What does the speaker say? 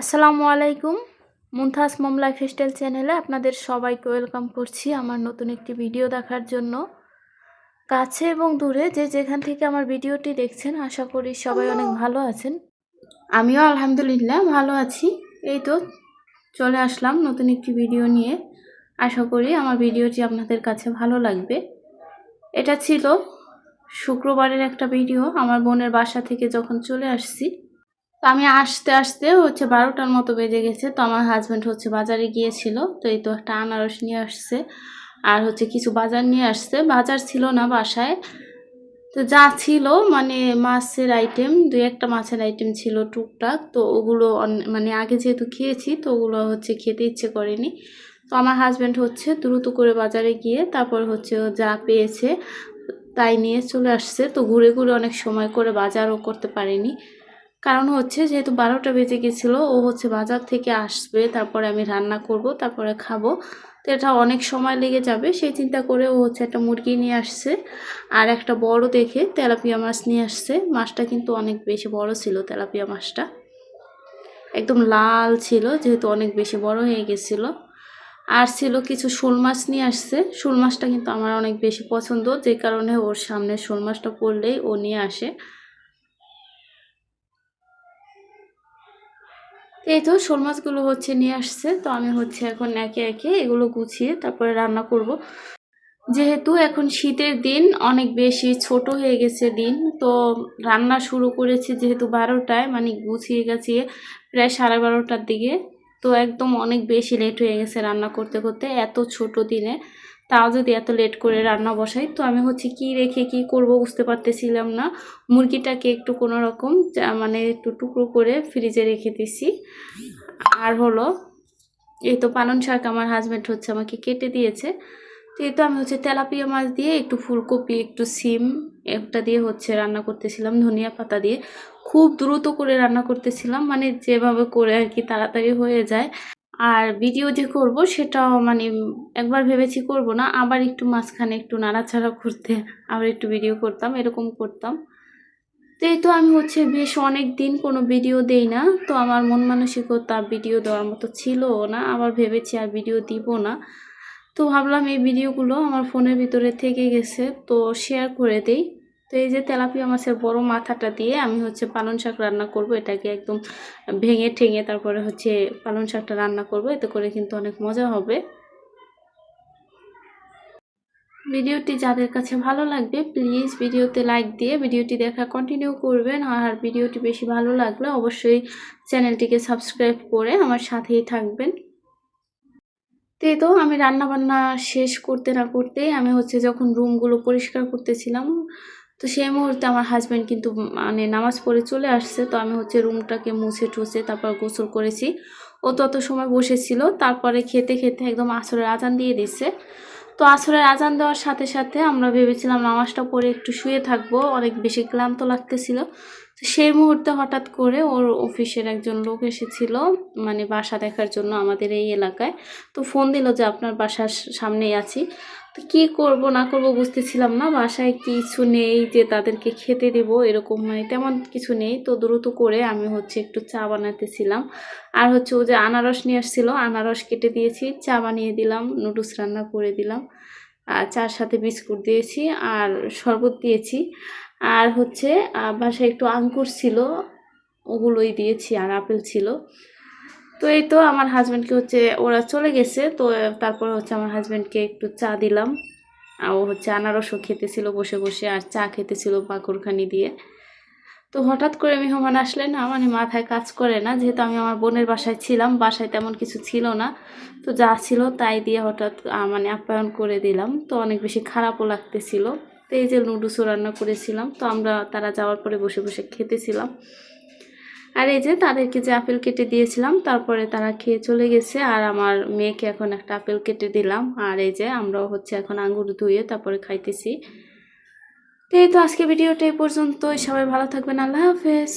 আসসালামু আলাইকুম। মুনথাস মম লাইফস্টাইল চ্যানেলে আপনাদের সবাইকে ওয়েলকাম করছি আমার নতুন একটি ভিডিও দেখার জন্য। কাছে এবং দূরে যে যেখান থেকে আমার ভিডিওটি দেখছেন, আশা করি সবাই অনেক ভালো আছেন। আমিও আলহামদুলিল্লাহ ভালো আছি। এই তো চলে আসলাম নতুন একটি ভিডিও নিয়ে। আশা করি আমার ভিডিওটি আপনাদের কাছে ভালো লাগবে। এটা ছিল শুক্রবারের একটা ভিডিও। আমার বোনের বাসা থেকে যখন চলে আসছি তো আমি আসতে আসতে হচ্ছে বারোটার মতো বেজে গেছে। তো আমার হাজব্যান্ড হচ্ছে বাজারে গিয়েছিল। তো এই তো একটা আনারস নিয়ে আসছে। আর হচ্ছে কিছু বাজার নিয়ে আসছে। বাজার ছিল না বাসায়। তো যা ছিল মানে মাছের আইটেম দুই একটা মাছের আইটেম ছিল টুকটাক। তো ওগুলো মানে আগে যেহেতু খেয়েছি, তো ওগুলো হচ্ছে খেতে ইচ্ছে করেনি। তো আমার হাজব্যান্ড হচ্ছে দ্রুত করে বাজারে গিয়ে তারপর হচ্ছে যা পেয়েছে, তাই নিয়ে চলে আসছে। তো ঘুরে ঘুরে অনেক সময় করে বাজারও করতে পারেনি। কারণ হচ্ছে যেহেতু বারোটা বেজে গেছিল, ও হচ্ছে বাজার থেকে আসবে, তারপরে আমি রান্না করব, তারপরে খাব। তো এটা অনেক সময় লেগে যাবে, সেই চিন্তা করে ও হচ্ছে একটা মুরগি নিয়ে আসছে আর একটা বড় দেখে তেলাপিয়া মাছ নিয়ে আসছে। মাছটা কিন্তু অনেক বেশি বড় ছিল তেলাপিয়া মাছটা। একদম লাল ছিল, যেহেতু অনেক বেশি বড় হয়ে গেছিল। আর ছিল কিছু শোল মাছ নিয়ে আসছে। শোল মাছটা কিন্তু আমার অনেক বেশি পছন্দ, যে কারণে ওর সামনে শোল মাছটা পড়লেই ও নিয়ে আসে। এই তো শোল মাছগুলো হচ্ছে নিয়ে আসছে, তো আমি হচ্ছে এখন একে একে এগুলো গুছিয়ে তারপরে রান্না করব। যেহেতু এখন শীতের দিন, অনেক বেশি ছোট হয়ে গেছে দিন, তো রান্না শুরু করেছি যেহেতু বারোটায় মানে গুছিয়ে গেছিয়ে প্রায় সাড়ে বারোটার দিকে, তো একদম অনেক বেশি লেট হয়ে গেছে রান্না করতে করতে, এত ছোট দিনে। তাও যদি এত লেট করে রান্না বসাই, তো আমি হচ্ছে কি রেখে কি করব বুঝতে পারতেছিলাম না। মুরগিটাকে একটু কোনো রকম মানে একটু টুকরো করে ফ্রিজে রেখে দিছি। আর হলো, এই তো পালন শাক আমার হাজব্যান্ড হচ্ছে আমাকে কেটে দিয়েছে। তো এই তো আমি হচ্ছে তেলাপিয়া মাছ দিয়ে একটু ফুলকপি, একটু সিম, একটা দিয়ে হচ্ছে রান্না করতেছিলাম, ধনিয়া পাতা দিয়ে। খুব দ্রুত করে রান্না করতেছিলাম মানে যেভাবে করে আর কি তাড়াতাড়ি হয়ে যায়। আর ভিডিও যে করব সেটাও মানে একবার ভেবেছি করব না, আবার একটু মাঝখানে একটু নাড়াচাড়া করতে, আবার একটু ভিডিও করতাম, এরকম করতাম। তো এই তো আমি হচ্ছে বেশ অনেক দিন কোনো ভিডিও দেই না, তো আমার মন মানসিকতা ভিডিও দেওয়ার মতো ছিলও না, আবার ভেবেছি আর ভিডিও দিব না। তো ভাবলাম এই ভিডিওগুলো আমার ফোনের ভিতরে থেকে গেছে, তো শেয়ার করে দেই। তো এই যে তেলাপিয়া মাছের বড় মাথাটা দিয়ে আমি হচ্ছে পালং শাক রান্না করব। এটাকে একদম ভেঙে ঠেঙে তারপরে হচ্ছে পালং শাকটা রান্না করব। এতে করে কিন্তু অনেক মজা হবে। ভিডিওটি যাদের কাছে ভালো লাগবে প্লিজ ভিডিওতে লাইক দিয়ে ভিডিওটি দেখা কন্টিনিউ করবেন। আর ভিডিওটি বেশি ভালো লাগলে অবশ্যই চ্যানেলটিকে সাবস্ক্রাইব করে আমার সাথেই থাকবেন। তো তো আমি রান্না বান্না শেষ করতে না করতেই আমি হচ্ছে যখন রুমগুলো পরিষ্কার করতেছিলাম তো সেই মুহূর্তে আমার হাজব্যান্ড কিন্তু মানে নামাজ পড়ে চলে আসছে, তো আমি হচ্ছে রুমটাকে মুছে টুছে তারপর গোসল করেছি। ও তত সময় বসেছিল, তারপরে খেতে খেতে একদম আসরের আজান দিয়ে দিচ্ছে তো আসরের আজান দেওয়ার সাথে সাথে আমরা ভেবেছিলাম নামাজটা পড়ে একটু শুয়ে থাকব, অনেক বেশি ক্লান্ত লাগতেছিল। তো সেই মুহূর্তে হঠাৎ করে ওর অফিসের একজন লোক এসেছিল মানে বাসা দেখার জন্য আমাদের এই এলাকায়। তো ফোন দিল যে, আপনার বাসার সামনেই আছি। কী করব, না করব বুঝতেছিলাম না। বাসায় কিছু নেই যে তাদেরকে খেতে দেবো, এরকম মানে তেমন কিছু নেই। তো দ্রুত করে আমি হচ্ছে একটু চা বানাতেছিলাম। আর হচ্ছে ও যে আনারস নিয়ে আসছিল, আনারস কেটে দিয়েছি, চা বানিয়ে দিলাম, নুডলস রান্না করে দিলাম। আর চার সাথে বিস্কুট দিয়েছি আর শরবত দিয়েছি। আর হচ্ছে বাসায় একটু আঙ্কুর ছিল, ওগুলোই দিয়েছি, আর আপেল ছিল। তো এই তো আমার হাজব্যান্ডকে হচ্ছে ওরা চলে গেছে। তো তারপর হচ্ছে আমার হাজব্যান্ডকে একটু চা দিলাম। আর ও হচ্ছে আনারসও খেতেছিল বসে বসে আর চা খেতেছিল পাকুরখানি দিয়ে। তো হঠাৎ করে মেহমান আসলে না মানে মাথায় কাজ করে না। যেহেতু আমি আমার বোনের বাসায় ছিলাম, বাসায় তেমন কিছু ছিল না। তো যা ছিল তাই দিয়ে হঠাৎ মানে আপ্যায়ন করে দিলাম। তো অনেক বেশি খারাপও লাগতেছিল। তো এই যে নুডলসও রান্না করেছিলাম। তো আমরা তারা যাওয়ার পরে বসে বসে খেতেছিলাম। আর এই যে তাদেরকে যে আপেল কেটে দিয়েছিলাম, তারপরে তারা খেয়ে চলে গেছে। আর আমার মেয়েকে এখন একটা আপেল কেটে দিলাম। আর এই যে আমরাও হচ্ছে এখন আঙ্গুর ধুয়ে তারপরে খাইতেছি। তো এই তো আজকে ভিডিওটা এই পর্যন্তই। সবাই ভালো থাকবেন। আল্লাহ হাফেজ।